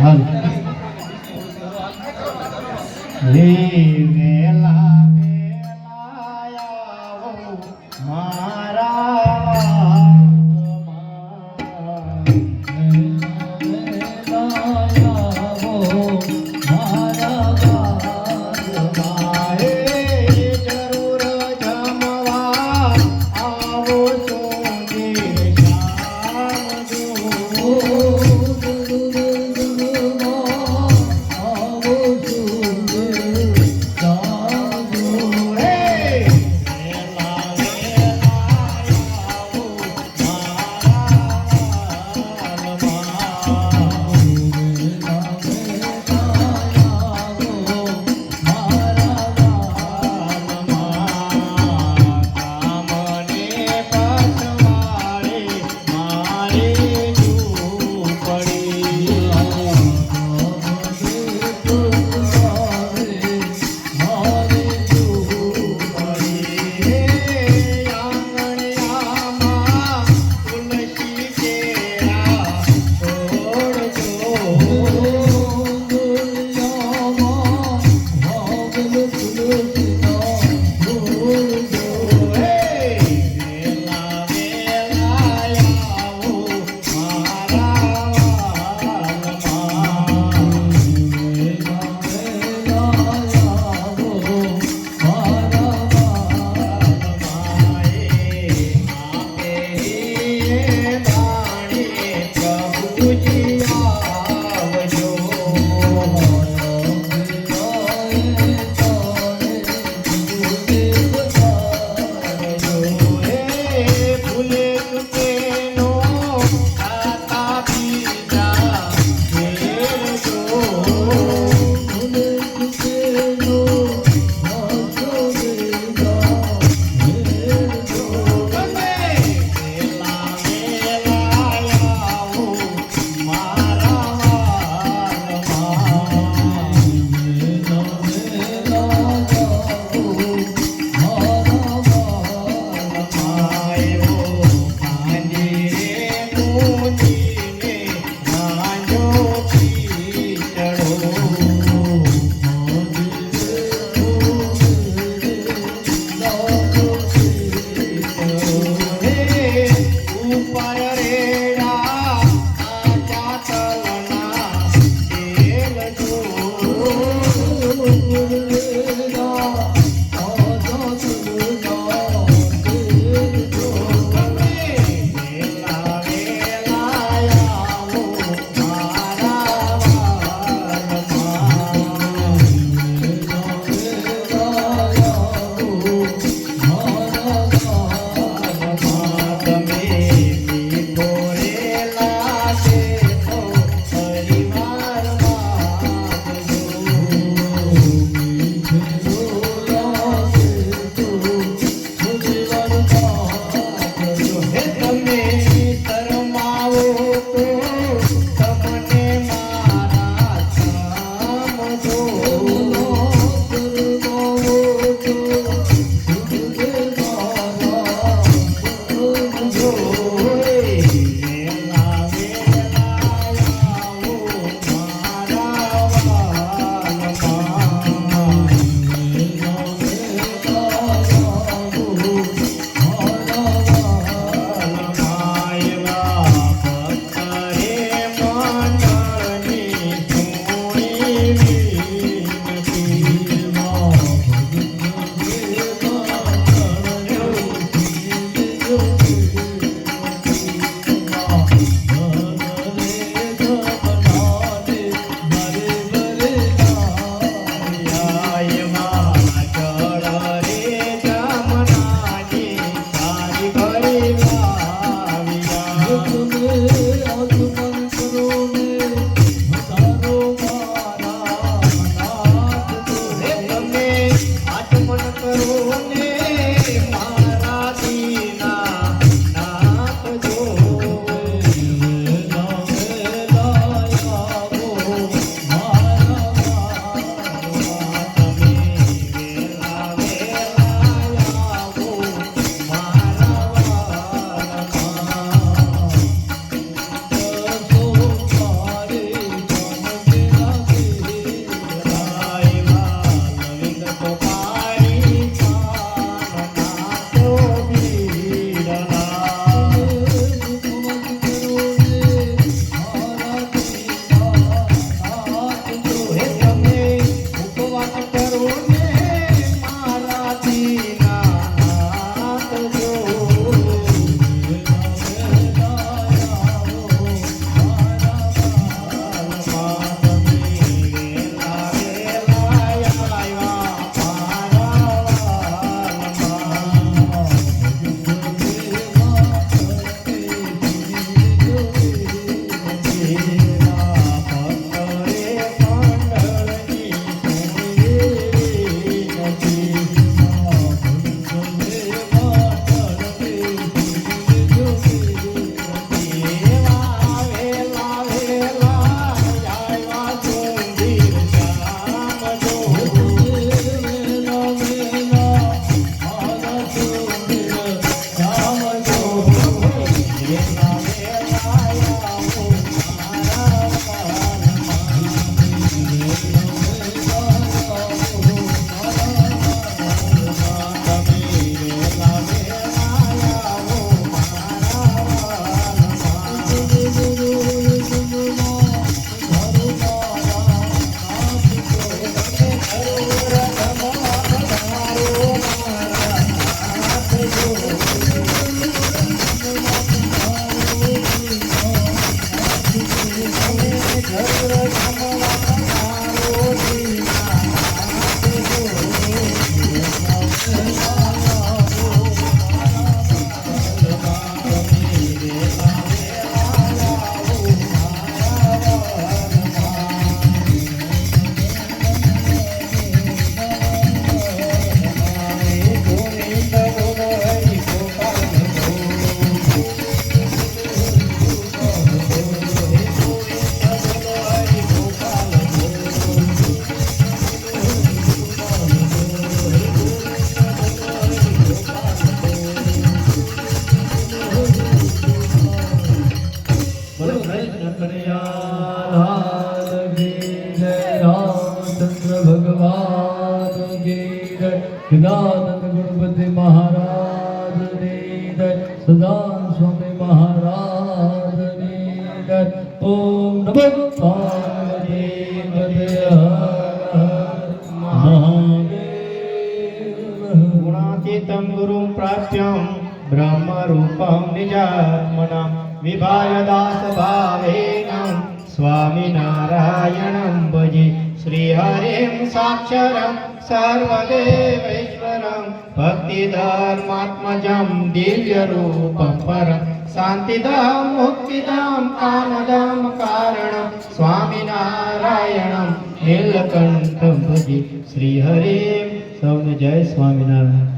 હાલ. கையும் நான் સદાનંદ ગણપતિ મહારાજની જય સદાન સ્વામી મહારાજની જય ઓમ નમઃ પાર્વતી પદે ગુણાતીતમ ગુરુ પ્રાપ્યમ બ્રહ્મ રૂપમ श्रीहरिं साक्षरं, सर्वदेवैश्वरं, भक्तिधर्मात्मजं, दिव्यरूपं परं शान्तिदां मुक्तिदां कामदां कारणं, स्वामिनारायणं, नीलकण्ठं भजे श्रीहरिं। सौम्य जय स्वामिनारायण।